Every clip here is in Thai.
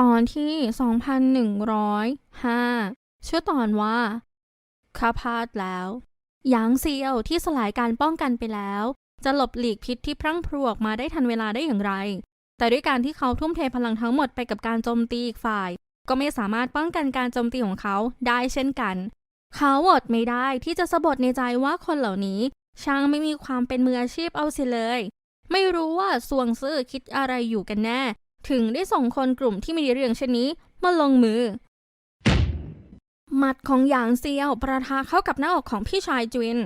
ตอนที่ 2105 ชื่อตอนว่าข้าพลาดแล้วหยางเซียวที่สลายการป้องกันไปแล้ว จะหลบหลีกพิษที่พรั่งพรูออกมาได้ทันเวลาได้อย่างไร แต่ด้วยการที่เขาทุ่มเทพลังทั้งหมดไปกับการโจมตีอีกฝ่าย ก็ไม่สามารถป้องกันการโจมตีของเขาได้เช่นกัน เขาอดไม่ได้ที่จะสะบดในใจว่าคนเหล่านี้ ช่างไม่มีความเป็นมืออาชีพเอาเสียเลย ไม่รู้ว่าสวงซื่อคิดอะไรอยู่กันแน่ ถึงได้ส่งคนกลุ่มที่มีเรื่องเช่นนี้มาลงมือ หมัดของหยางเซียวประทะเข้ากับหน้าอกของพี่ชายจุน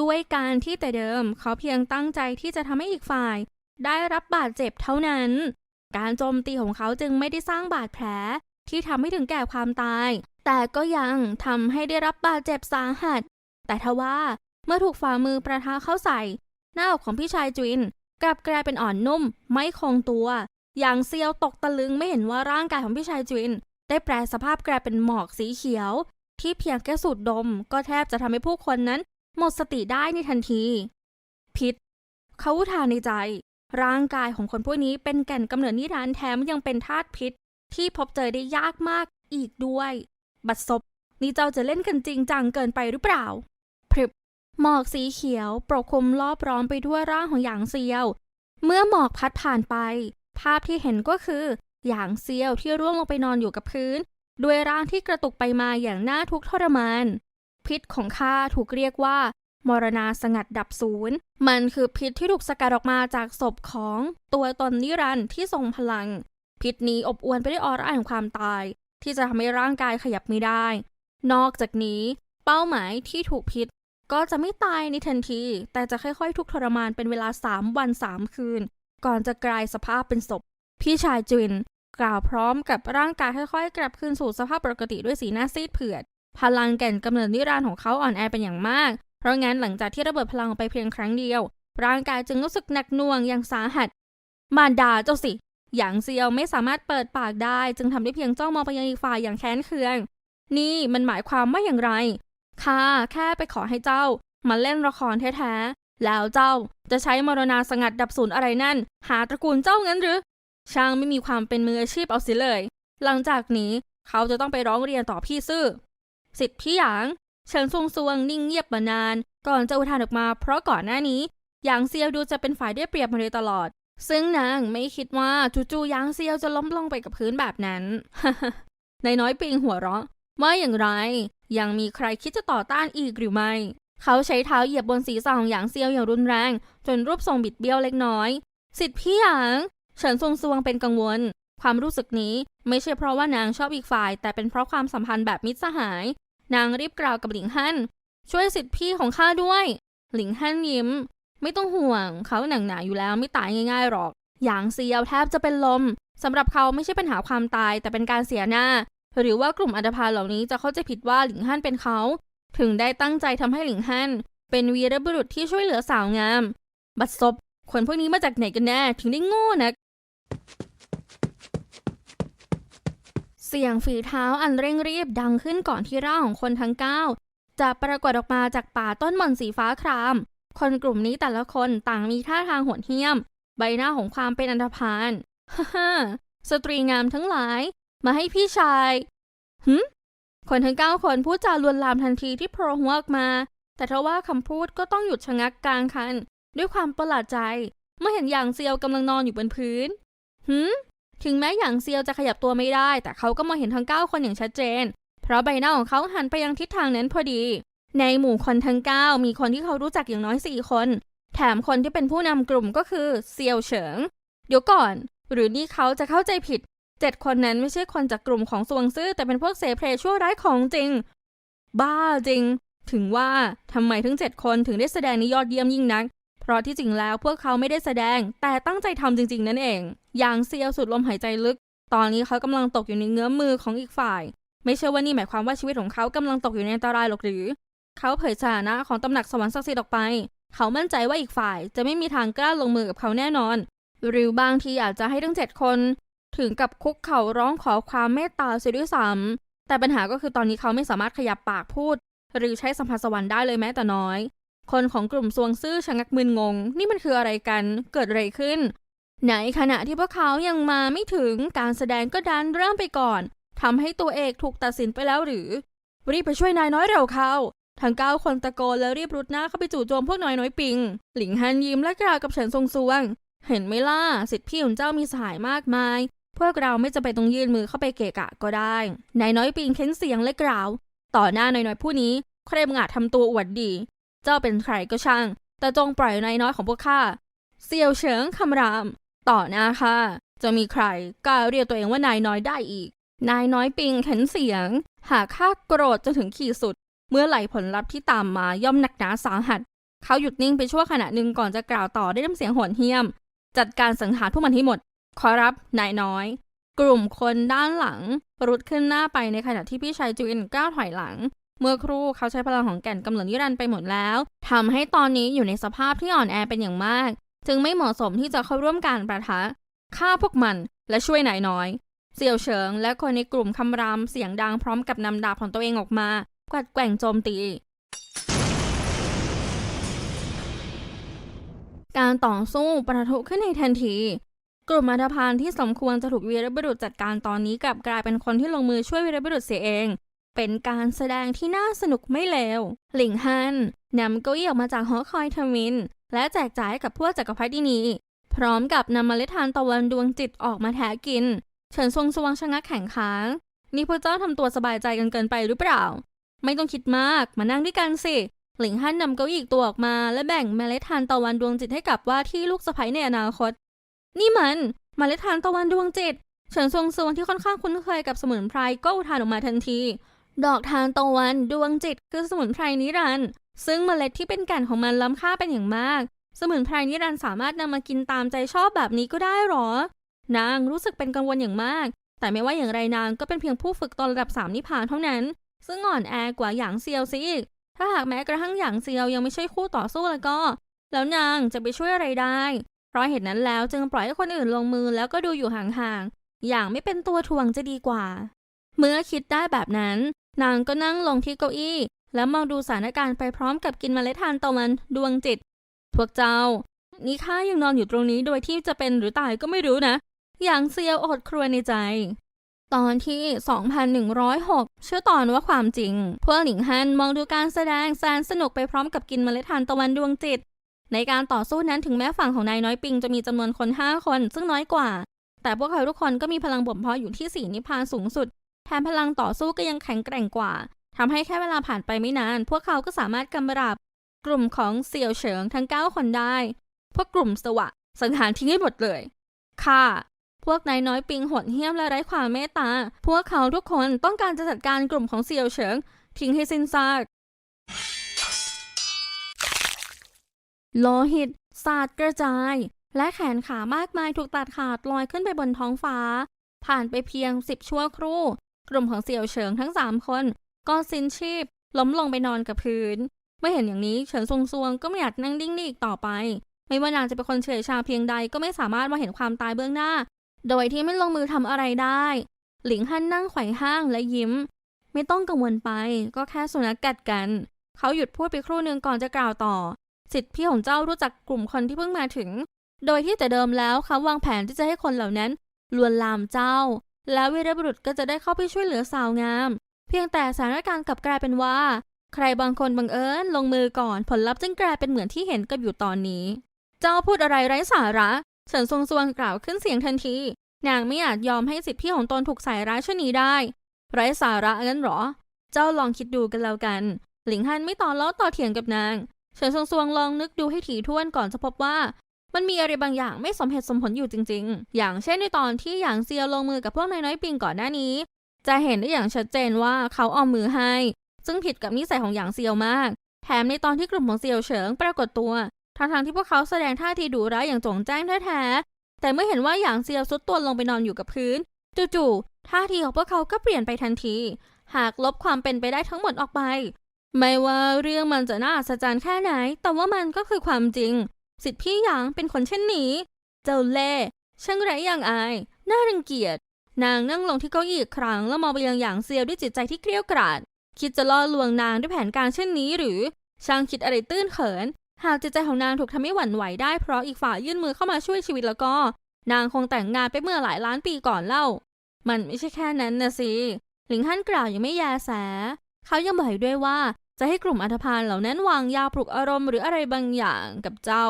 ด้วยการที่แต่เดิมเขาเพียงตั้งใจที่จะทำให้อีกฝ่าย ได้รับบาดเจ็บเท่านั้น การโจมตีของเขาจึงไม่ได้สร้างบาดแผลที่ทำให้ถึงแก่ความตาย แต่ก็ยังทำให้ได้รับบาดเจ็บสาหัส แต่ทว่าเมื่อถูกฝ่ามือประทะเข้าใส่ หน้าอกของพี่ชายจุนกลับกลายเป็นอ่อนนุ่มไม่คงตัว อย่างเซียวตกตะลึงไม่เห็นว่าร่างกายของพี่ชายจุนได้แปลสภาพกลายเป็นหมอกสีเขียว ที่เพียงแค่สูดดม ก็แทบจะทำให้ผู้คนนั้น หมดสติได้ในทันที พิษเขาอุทานในใจ ร่างกายของคนพวกนี้เป็นแก่นกำเนิดนิรันดร์แถมยังเป็นธาตุพิษ ที่พบเจอได้ยากมากอีกด้วย บัดซบนี่เจ้าจะเล่นกันจริงจังเกินไปหรือเปล่าพริบหมอกสีเขียวปกคลุมรอบร้อมไปด้วยร่างของหยางเซียว เมื่อหมอกพัดผ่านไป ภาพที่เห็นก็คือหยางเซียวที่ร่วงลงไปนอนอยู่กับพื้น ด้วยร่างที่กระตุกไปมาอย่างน่าทุกข์ทรมาน พิษของข้าถูกเรียกว่า มรณาสงัดดับศูนย์ มันคือพิษที่ถูกสกัดออกมาจากศพของตัวตนนิรันดร์ที่ทรงพลัง พิษนี้อบอวลไปด้วยออร่าแห่งความตาย ที่จะทำให้ร่างกายขยับไม่ได้ นอกจากนี้ เป้าหมายที่ถูกพิษ ก็จะไม่ตายในทันที แต่จะค่อยๆ ทุกข์ทรมานเป็นเวลา 3 วัน 3 คืน ก่อนจะกลายสภาพเป็นศพ พี่ชายจุนกล่าวพร้อมกับร่างกายค่อยๆ กลับคืนสู่สภาพปกติด้วยสีหน้าซีดเผือด พลังแก่นกำเนิดนิรันดร์ของเขาอ่อนแอเป็นอย่างมาก เพราะงั้นหลังจากที่ระเบิดพลังไปเพียงครั้งเดียว ร่างกายจึงรู้สึกหนักหน่วงอย่างสาหัส มารดาเจ้าสิ หยางเซียวไม่สามารถเปิดปากได้ จึงทำได้เพียงจ้องมองไปยังอีกฝ่ายอย่างแค้นเคือง นี่มันหมายความว่าอย่างไรข้าแค่ไปขอให้เจ้ามาเล่นละครแท้ๆ แล้วเจ้าจะใช้มรณาสงัดดับศูนย์อะไรนั่น หาตระกูลเจ้างั้นหรือ ช่างไม่มีความเป็นมืออาชีพเอาเสียเลย หลังจากนี้เขาจะต้องไปร้องเรียนต่อพี่ซื่อ สิทธิ์พี่หยาง เฉินซวงซวงนิ่งเงียบมานาน ก่อนจะอุทานออกมาเพราะก่อนหน้านี้หยางเซียวดูจะเป็นฝ่ายได้เปรียบมาโดยตลอด ซึ่งนางไม่คิดว่าจู่ๆหยางเซียวจะล้มลงไปกับพื้นแบบนั้นนายน้อยปิงหัวเราะว่าอย่างไร ยังมีใครคิดจะต่อต้านอีกหรือไม่ เขาใช้เท้าเหยียบบนศีรษะของหยางเซียวอย่างรุนแรง จนรูปทรงบิดเบี้ยวเล็กน้อย สิทธิพี่หยางเฉินซวงซวงเป็นกังวล ความรู้สึกนี้ไม่ใช่เพราะว่านางชอบอีกฝ่าย แต่เป็นเพราะความสัมพันธ์แบบมิตรสหาย นางรีบกล่าวกับหลิงฮั่นช่วยสิทธิพี่ของข้าด้วย หลิงฮั่นยิ้ม ไม่ต้องห่วง เขาหนังหนาอยู่แล้วไม่ตายง่ายๆหรอกหยางเซียวแทบจะเป็นลมสำหรับเขาไม่ใช่ปัญหาความตาย แต่เป็นการเสียหน้า หรือว่ากลุ่มอันธพาลเหล่านี้จะเข้าใจผิดว่าหลิงฮั่นเป็นเขา ถึงได้ตั้งใจทำให้หลิงฮั่นเป็นวีรบุรุษที่ช่วยเหลือสาวงาม บัดซบคนพวกนี้มาจากไหนกันแน่ถึงได้โง่นัก เสียงฝีเท้าอันเร่งรีบดังขึ้นก่อนที่ร่างของคนทั้งเก้าจะปรากฏออกมาจากป่าต้นหม่อนสีฟ้าคราม คนกลุ่มนี้แต่ละคนต่างมีท่าทางโหดเหี้ยม ใบหน้าของความเป็นอันธพาลฮ่าฮ่าสตรีงามทั้งหลาย มาให้พี่ชายหึ คนทั้งเก้าคนพูดจาลวนลามทันทีที่โผล่หัวออกมา แต่ทว่าคำพูดก็ต้องหยุดชะงักกลางคัน ด้วยความประหลาดใจ เมื่อเห็นหยางเซียวกำลังนอนอยู่บนพื้นหืมถึงแม้หยางเซียวจะขยับตัวไม่ได้ แต่เขาก็มองเห็นทั้งเก้าคนอย่างชัดเจน เพราะใบหน้าของเขาหันไปยังทิศทางนั้นพอดี ในหมู่คนทั้งเก้ามีคนที่เขารู้จักอย่างน้อยสี่คน แถมคนที่เป็นผู้นำกลุ่มก็คือเซียวเฉิง เดี๋ยวก่อน หรือนี่เขาจะเข้าใจผิด เจ็ดคนนั้นไม่ใช่คนจากกลุ่มของสวงซื่อแต่เป็นพวกเสเพลชั่วร้ายของจริง บ้าจริง ถึงว่าทำไมถึงเจ็ดคนถึงได้แสดงนี้ยอดเยี่ยมยิ่งนัก เพราะที่จริงแล้วพวกเขาไม่ได้แสดง แต่ตั้งใจทำจริง ๆ นั่นเอง อย่างเซียวสุดลมหายใจลึก ตอนนี้เขากำลังตกอยู่ในเงื้อมมือของอีกฝ่าย ไม่ใช่ว่านี่หมายความว่าชีวิตของเขากำลังตกอยู่ในอันตรายหรอกหรือ เขาเผยสถานะของตำหนักสวรรค์ศักดิ์สิทธิ์ออกไป เขามั่นใจว่าอีกฝ่ายจะไม่มีทางกล้าลงมือกับเขาแน่นอนหรือบางทีอาจจะให้ทั้งเจ็ดคน ถึงกับคุกเข่าร้องขอความเมตตาเสียด้วยซ้ำแต่ปัญหาก็คือตอนนี้เขาไม่สามารถขยับปากพูด หรือใช้สัมผัสสวรรค์ได้เลยแม้แต่น้อย คนของกลุ่มซวงซื่อชะงักมึนงง นี่มันคืออะไรกันเกิดอะไรขึ้นในขณะที่พวกเขายังมาไม่ถึงการแสดงก็ดันเริ่มไปก่อนทำให้ตัวเอกถูกตัดสินไปแล้วหรือรีบไปช่วยนายน้อยเร็วเข้าทั้งเก้าคนตะโกนแล้วรีบรุดหน้าเข้าไปจู่โจมพวกน้อยน้อยปิง หลิงฮันยิ้มและกล่าวกับเฉินซงซวง เห็นไหมล่ะสิทธิพี่ของเจ้ามีสหายมากมาย พวกเราไม่จะไปต้องยื่นมือเข้าไปเกะกะก็ได้นายน้อยปิงเค้นเสียงและกล่าว ต่อหน้านายน้อยผู้นี้ใครบังอาจทำตัวอวดดี เจ้าเป็นใครก็ช่าง แต่จงปล่อยนายน้อยของพวกข้าเซียวเฉิงคำราม ต่อหน้าค่ะจะมีใครกล้าเรียกตัวเองว่านายน้อยได้อีก นายน้อยปิงเข็นเสียง หากข้าโกรธจนถึงขีดสุด เมื่อไหร่ผลลัพธ์ที่ตามมาย่อมหนักหนาสาหัส เขาหยุดนิ่งไปชั่วขณะหนึ่งก่อนจะกล่าวต่อด้วยน้ำเสียงโหดเหี้ยม จัดการสังหารพวกมันให้หมด ขอรับนายน้อย กลุ่มคนด้านหลัง รุดขึ้นหน้าไปในขณะที่พี่ชายจูอินก้าวถอยหลัง เมื่อครู่เขาใช้พลังของแก่นกำเนิดนิรันดร์ไปหมดแล้วทำให้ตอนนี้อยู่ในสภาพที่อ่อนแอเป็นอย่างมาก จึงไม่เหมาะสมที่จะเข้าร่วมการประทะฆ่าพวกมันและช่วยนายน้อยเสี่ยวเฉิงและคนในกลุ่มคำรามเสียงดังพร้อมกับนำดาบของตัวเองออกมา กวัดแกว่งโจมตี การต่อสู้ประทุขึ้นในทันที กลุ่มอันธพาลที่สมควรจะถูกวีรบุรุษจัดการตอนนี้กลับกลายเป็นคนที่ลงมือช่วยวีรบุรุษเสียเอง เป็นการแสดงที่น่าสนุกไม่เลว หลิงฮันนำเก้าอี้ออกมาจากหอคอยทมิน และแจกจ่ายกับพวกจักรพรรดินี พร้อมกับนำเมล็ดทานตะวันดวงจิตออกมาแทะกิน เฉินซวงสวงชะงักแข็งค้าง นี่พวกเจ้าทำตัวสบายใจกันเกินไปหรือเปล่า ไม่ต้องคิดมาก มานั่งด้วยกันสิ หลิงฮั่นนำเก้าอี้อีกตัวออกมา และแบ่งเมล็ดทานตะวันดวงจิตให้กับว่าที่ลูกสะใภ้ในอนาคต นี่มันเมล็ดทานตะวันดวงจิตเฉินซงซวงที่ค่อนข้างคุ้นเคยกับสมุนไพรก็อุทานออกมาทันที ดอกทานตะวันดวงจิตคือสมุนไพรนิรันด์ซึ่งเมล็ดที่เป็นแก่นของมันล้ำค่าเป็นอย่างมาก สมุนไพรนิรันด์สามารถนำมากินตามใจชอบแบบนี้ก็ได้หรอ นางรู้สึกเป็นกังวลอย่างมาก แต่ไม่ว่าอย่างไรนางก็เป็นเพียงผู้ฝึกตอนระดับสามนิพพานเท่านั้น ซึ่งอ่อนแอกว่าหยางเซียวซิอีกถ้าหากแม้กระทั่งหยางเซียวยังไม่ใช่คู่ต่อสู้แล้วก็ แล้วนางจะไปช่วยอะไรได้ เพราะเหตุนั้นแล้วจึงปล่อยให้คนอื่นลงมือแล้วก็ดูอยู่ห่างๆ อย่างไม่เป็นตัวถ่วงจะดีกว่า เมื่อคิดได้แบบนั้น นางก็นั่งลงที่เก้าอี้ แล้วมองดูสถานการณ์ไปพร้อมกับกินเมล็ดทานตะวันดวงจิต พวกเจ้า นี่ข้ายังนอนอยู่ตรงนี้โดยที่จะเป็นหรือตายก็ไม่รู้นะ อย่างเซียวอดครวญในใจ ตอนที่ 2106 ชื่อตอนว่าความจริง พวกหลิงฮันมองดูการแสดงแสนสนุกไปพร้อมกับกินเมล็ดทานตะวันดวงจิต ในการต่อสู้นั้นถึงแม้ฝั่งของนายน้อยปิงจะมีจำนวนคน 5 คน ซึ่งน้อยกว่า แต่พวกเขาทุกคนก็มีพลังบ่มเพาะอยู่ที่ 4 นิพพานสูงสุด แถมพลังต่อสู้ก็ยังแข็งแกร่งกว่าทำให้แค่เวลาผ่านไปไม่นาน พวกเขาก็สามารถกำราบกลุ่มของเสี่ยวเฉิงทั้ง 9 คนได้ พวกกลุ่มสวะสังหารทิ้งให้หมดเลย ค่ะ พวกนายน้อยปิงหดเหี้ยมและไร้ความเมตตา พวกเขาทุกคนต้องการจะจัดการกลุ่มของเซียวเฉิงทิ้งให้สิ้นซาก โลหิตสาดกระจาย และแขนขามากมายถูกตัดขาดลอยขึ้นไปบนท้องฟ้า ผ่านไปเพียงสิบชั่วครู่ กลุ่มของเสี่ยวเฉิงทั้งสามคน ก็สิ้นชีพ ล้มลงไปนอนกับพื้น เมื่อเห็นอย่างนี้เฉินซงซวงก็ไม่อยากนั่งดิ้งนี่อีกต่อไป ไม่ว่านางจะเป็นคนเฉยชาเพียงใดก็ไม่สามารถมาเห็นความตายเบื้องหน้า โดยที่ไม่ลงมือทำอะไรได้ หลิงฮั่นนั่งไขว่ห้างและยิ้ม ไม่ต้องกังวลไป ก็แค่สุนัขกกัดกัน เขาหยุดพูดไปครู่หนึ่งก่อนจะกล่าวต่อ สิทธิพี่ของเจ้ารู้จักกลุ่มคนที่เพิ่งมาถึง โดยที่แต่เดิมแล้วเขาวางแผนที่จะให้คนเหล่านั้นลวนลามเจ้า แล้ววีรบุรุษก็จะได้เข้าไปช่วยเหลือสาวงาม เพียงแต่สถานการณ์กลับกลายเป็นว่า ใครบางคนบังเอิญลงมือก่อนผลลัพธ์จึงกลายเป็นเหมือนที่เห็นกับอยู่ตอนนี้ เจ้าพูดอะไรไร้สาระเฉินซงซวงกล่าวขึ้นเสียงทันที นางไม่อาจยอมให้สิทธิพี่ของตนถูกใส่ร้ายเช่นนี้ได้ ไร้สาระงั้นหรอ เจ้าลองคิดดูกันแล้วกัน หลิงฮันไม่ต่อล้อต่อเถียงกับนาง เฉินซงซวงลองนึกดูให้ถี่ถ้วนก่อนจะพบว่า มันมีอะไรบางอย่างไม่สมเหตุสมผลอยู่จริง ๆ อย่างเช่นในตอนที่หยางเซียวลงมือกับพวกนายน้อยปิงก่อนหน้านี้ จะเห็นได้อย่างชัดเจนว่าเขาออมมือให้ ซึ่งผิดกับนิสัยของหยางเซียวมาก แถมในตอนที่กลุ่มของเซียวเฉิงปรากฏตัวทั้งๆที่พวกเขาแสดงท่าทีดุร้ายอย่างจงแจ้งแท้ๆแต่เมื่อเห็นว่าหยางเซียวซุดตัวลงไปนอนอยู่กับพื้นจู่ๆท่าทีของพวกเขาก็เปลี่ยนไปทันที หากลบความเป็นไปได้ทั้งหมดออกไป ไม่ว่าเรื่องมันจะน่าอัศจรรย์แค่ไหน แต่ว่ามันก็คือความจริง สิทธิพี่หยางเป็นคนเช่นนี้ เจ้าเล่ ช่างไร้อย่างอาย น่ารังเกียจ นางนั่งลงที่เก้าอี้อีกครั้งแล้วมองไปยังหยางเซียวด้วยจิตใจที่เกรี้ยวกราดคิดจะล่อลวงนางด้วยแผนการเช่นนี้หรือ ช่างคิดอะไรตื้นเขิน หากจิตใจของนางถูกทำให้หวั่นไหวได้เพราะอีกฝ่ายยื่นมือเข้ามาช่วยชีวิตแล้วก็ นางคงแต่งงานไปเมื่อหลายล้านปีก่อนเล่า มันไม่ใช่แค่นั้นนะสิ หลิงฮั่นกล่าวยังไม่แยแส เขายังบอกอีกด้วยว่า จะให้กลุ่มอัธพาลเหล่านั้นวางยาปลุกอารมณ์หรืออะไรบางอย่างกับเจ้า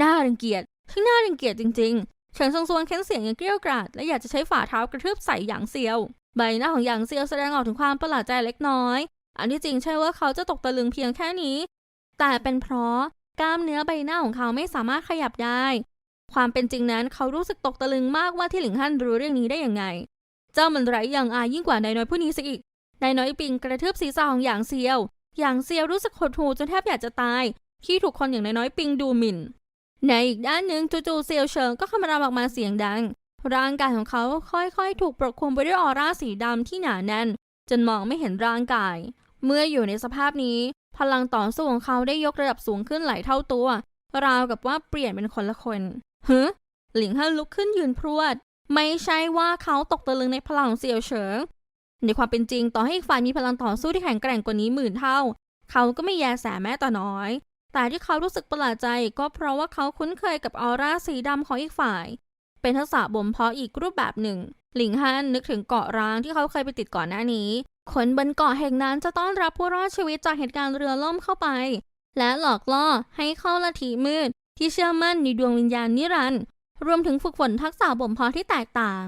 น่ารังเกียจทั้งน่ารังเกียจจริงๆเฉินซงซวนเค้นเสียงอย่างเกรี้ยวกราดและอยากจะใช้ฝ่าเท้ากระทืบใส่หยางเซียว ใบหน้าของหยางเซียวแสดงออกถึงความประหลาดใจเล็กน้อย อันที่จริงใช่ว่าเขาจะตกตะลึงเพียงแค่นี้ แต่เป็นเพราะกล้ามเนื้อใบหน้าของเขาไม่สามารถขยับได้ ความเป็นจริงนั้นเขารู้สึกตกตะลึงมากว่าที่หลิงฮั่นรู้เรื่องนี้ได้ยังไง เจ้ามันไร้อย่างอายยิ่งกว่านายน้อยผู้นี้ซะอีกนายน้อยปิงกระทืบศีรษะของหยางเซียว หยางเซียวรู้สึกหดหู่จนแทบอยากจะตาย ที่ถูกคนอย่างนายน้อยปิงดูหมิ่น ในอีกด้านหนึ่งจู่ๆเซียวเฉิงก็คำรามออกมาเสียงดัง ร่างกายของเขาค่อยๆ ถูกปกคลุมไปด้วยออร่าสีดำที่หนาแน่น จนมองไม่เห็นร่างกาย เมื่ออยู่ในสภาพนี้ พลังต่อสู้ของเขาได้ยกระดับสูงขึ้นหลายเท่าตัว ราวกับว่าเปลี่ยนเป็นคนละคนเฮ้หลิงฮั่นลุกขึ้นยืนพรวด ไม่ใช่ว่าเขาตกตะลึงในพลังของเสี่ยวเฉิง ในความเป็นจริงต่อให้อีกฝ่ายมีพลังต่อสู้ที่แข็งแกร่งกว่านี้หมื่นเท่า เขาก็ไม่แยแสแม้แต่น้อย แต่ที่เขารู้สึกประหลาดใจก็เพราะว่าเขาคุ้นเคยกับออร่าสีดำของอีกฝ่าย เป็นทักษะบ่มเพาะอีกรูปแบบหนึ่ง หลิงฮันนึกถึงเกาะร้างที่เขาเคยไปติดก่อนหน้านี้ คนบนเกาะแห่งนั้นจะต้อนรับผู้รอดชีวิตจากเหตุการณ์เรือล่มเข้าไป และหลอกล่อให้เข้าลัทธิมืด ที่เชื่อมั่นในดวงวิญญาณนิรันดร์รวมถึงฝึกฝนทักษะบ่มเพาะที่แตกต่าง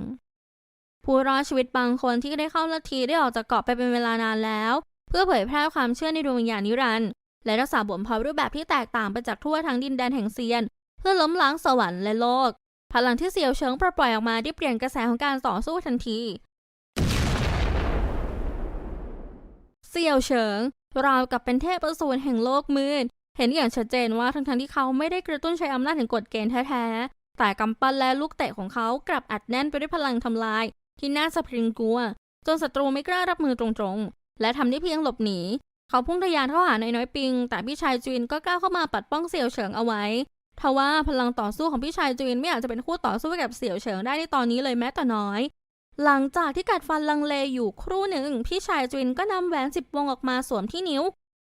ผู้รอดชีวิตบางคนที่ได้เข้าลัทธิได้ออกจากเกาะไปเป็นเวลานานแล้ว เพื่อเผยแพร่ความเชื่อในดวงวิญญาณนิรันดร์และรักษาบ่มเพาะรูปแบบที่แตกต่างไปจากทั่วทั้งดินแดนแห่งเซียน เพื่อล้มล้างสวรรค์และโลก พลังที่เสียวเฉิงปล่อยออกมาได้เปลี่ยนกระแสของการต่อสู้ทันทีเสี่ยวเฉิงราวกับเป็นเทพอสูรแห่งโลกมืด เห็นอย่างชัดเจนว่าทั้งๆที่เขาไม่ได้กระตุ้นใช้อำนาจแห่งกฎเกณฑ์แท้ๆ แต่กำปั้นและลูกเตะของเขากลับอัดแน่นไปด้วยพลังทำลาย ที่น่าสะพรึงกลัว จนศัตรูไม่กล้ารับมือตรงๆ และทำได้เพียงหลบหนี เขาพุ่งทะยานเข้าหานายน้อยปิง แต่พี่ชายจุนก็กล้าเข้ามาปัดป้องเสี่ยวเฉิงเอาไว้ทว่าพลังต่อสู้ของพี่ชายจุนไม่อาจจะเป็นคู่ต่อสู้กับเสี่ยวเฉิงได้ในตอนนี้เลยแม้แต่น้อย หลังจากที่กัดฟันลังเลอยู่ครู่หนึ่ง พี่ชายจุนก็นำแหวนสิบวงออกมาสวมที่นิ้ว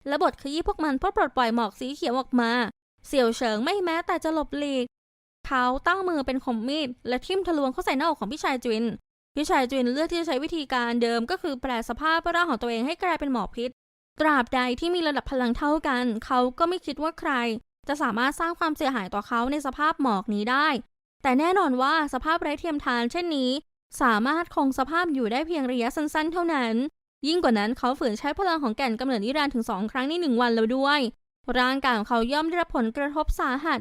และบดขยี้พวกมันเพื่อปลดปล่อยหมอกสีเขียวออกมา เสี่ยวเฉิงไม่แม้แต่จะหลบหลีกเขาตั้งมือเป็นคมมีดและทิ่มทะลวงเข้าใส่หน้าอกของพี่ชายจุน พี่ชายจุนเลือกที่จะใช้วิธีการเดิมก็คือแปลสภาพร่างของตัวเองให้กลายเป็นหมอกพิษ ตราบใดที่มีระดับพลังเท่ากัน เขาก็ไม่คิดว่าใคร จะสามารถสร้างความเสียหายต่อเขาในสภาพหมอกนี้ได้ แต่แน่นอนว่าสภาพไร้เทียมทานเช่นนี้ สามารถคงสภาพอยู่ได้เพียงระยะสั้น ๆ เท่านั้น ยิ่งกว่านั้นเขาฝืนใช้พลังของแก่นกำเนิดนิรันดร์ถึงสองครั้งในหนึ่งวันแล้วด้วย ร่างกายของเขาย่อมได้รับผลกระทบสาหัส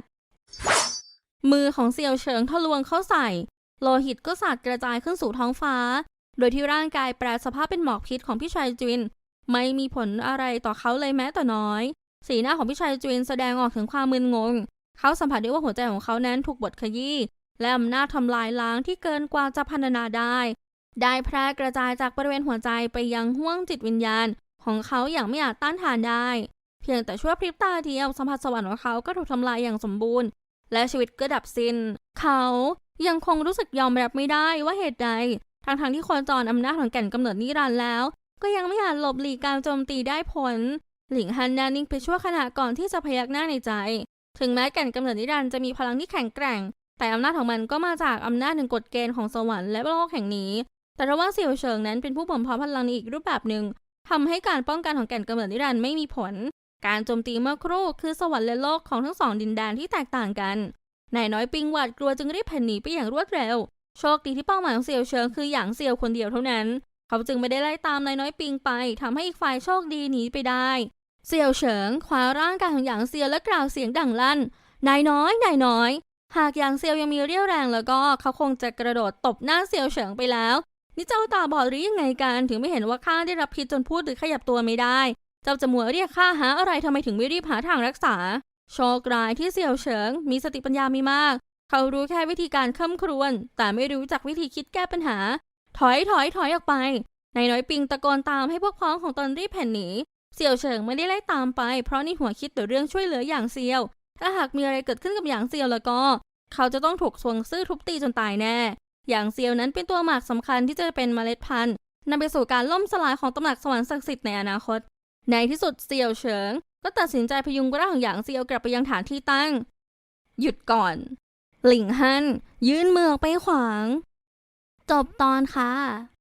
มือของเซียวเฉิงทะลวงเข้าใส่ โลหิตก็สาดกระจายขึ้นสู่ท้องฟ้า โดยที่ร่างกายแปลสภาพเป็นหมอกพิษของพี่ชายจินไม่มีผลอะไรต่อเขาเลยแม้แต่น้อย สีหน้าของพี่ชายจินแสดงออกถึงความมึนงง เขาสัมผัสได้ว่าหัวใจของเขานั้นถูกบดขยี้และอำนาจทำลายล้างที่เกินกว่าจะพรรณนาได้ ได้แพร่กระจายจากบริเวณหัวใจไปยังห้วงจิตวิญญาณ ของเขาอย่างไม่อาจต้านทานได้ เพียงแต่ชั่วพริบตาเดียวสัมผัสสวรรค์ของเขาก็ถูกทำลายอย่างสมบูรณ์ และชีวิตก็ดับสิน้น เขา ยังคงรู้สึกยอมรับไม่ได้ว่าเหตุใดทั้งๆทที่โคนจรอำนาจของแก่นกำเนิดนิรันดร์แล้ว ก็ยังไม่อาจหลบหลีกการโจมตีได้ผล หลิงฮันนานิ่งไปชั่วขณะก่อนที่จะพยักหน้าในใจ ถึงแม้แก่นกำเนิดนิรันดร์จะมีพลังที่แข็งแกร่ง แต่อำนาจของมันก็มาจากอำนาจแห่งกฎเกณฑ์ของสวรรค์และโลกแห่งนี้ แต่ระว่าเสี่ยวเฉิงนั้นเป็นผู้บ่มเพาะพลังในอีกรูปแบบหนึ่งทำให้การป้องกันของแก่นกำเนิดนิรันดร์ไม่มีผล การโจมตีเมื่อครู่คือสวรรค์และโลกของทั้งสองดินแดนที่แตกต่างกัน นายน้อยปิงหวาดกลัวจึงรีบแผ่นหนีไปอย่างรวดเร็ว โชคดีที่เป้าหมายของเสี่ยวเฉิงคือหยางเซียวคนเดียวเท่านั้น เขาจึงไม่ได้ไล่ตามนายน้อยปิงไปทำให้อีกฝ่ายโชคดีหนีไปได้เสี่ยวเฉิงคว้าร่างกายของหยางเซียวและกล่าวเสียงดังลั่น นายน้อย นายน้อย หากหยางเซียวยังมีเรี่ยวแรงแล้วก็เขาคงจะกระโดดตบหน้าเสี่ยวเฉิงไปแล้ว นี่เจ้าตาบอดหรือยังไงกันถึงไม่เห็นว่าข้าได้รับพิษจนพูดหรือขยับตัวไม่ได้ เจ้าจะมัวเรียกข้าหาอะไรทำไมถึงไม่รีบหาทางรักษา โชคร้ายที่เสี่ยวเฉิง มีสติปัญญาม่มาก เขารู้แค่วิธีการข้ามครวน แต่ไม่รู้จักวิธีคิดแก้ปัญหา ถอยถอยถอยออกไปนายน้อยปิงตะโกนตามให้พวกพ้องของตนรีบแผ่นหนีเสี่ยวเฉิงไม่ได้ไล่ตามไป เพราะในหัวคิดแต่เรื่องช่วยเหลืออย่างเซียว ถ้าหากมีอะไรเกิดขึ้นกับอย่างเซียวแล้วก็ เขาจะต้องถูกสวงซื่อทุบตีจนตายแน่ อย่างเซียวนั้นเป็นตัวหมากสำคัญที่จะเป็นเมล็ดพันธุ์นำไปสู่การล่มสลายของตำหนักสวรรค์ศักดิ์สิทธิ์ในอนาคต ในที่สุดเซียวเฉิง ก็ตัดสินใจพยุงร่างของหยางเซียวกลับไปยังฐานที่ตั้ง หยุดก่อน หลิงฮั่นยื่นมือออกไปขวาง จบตอนค่ะ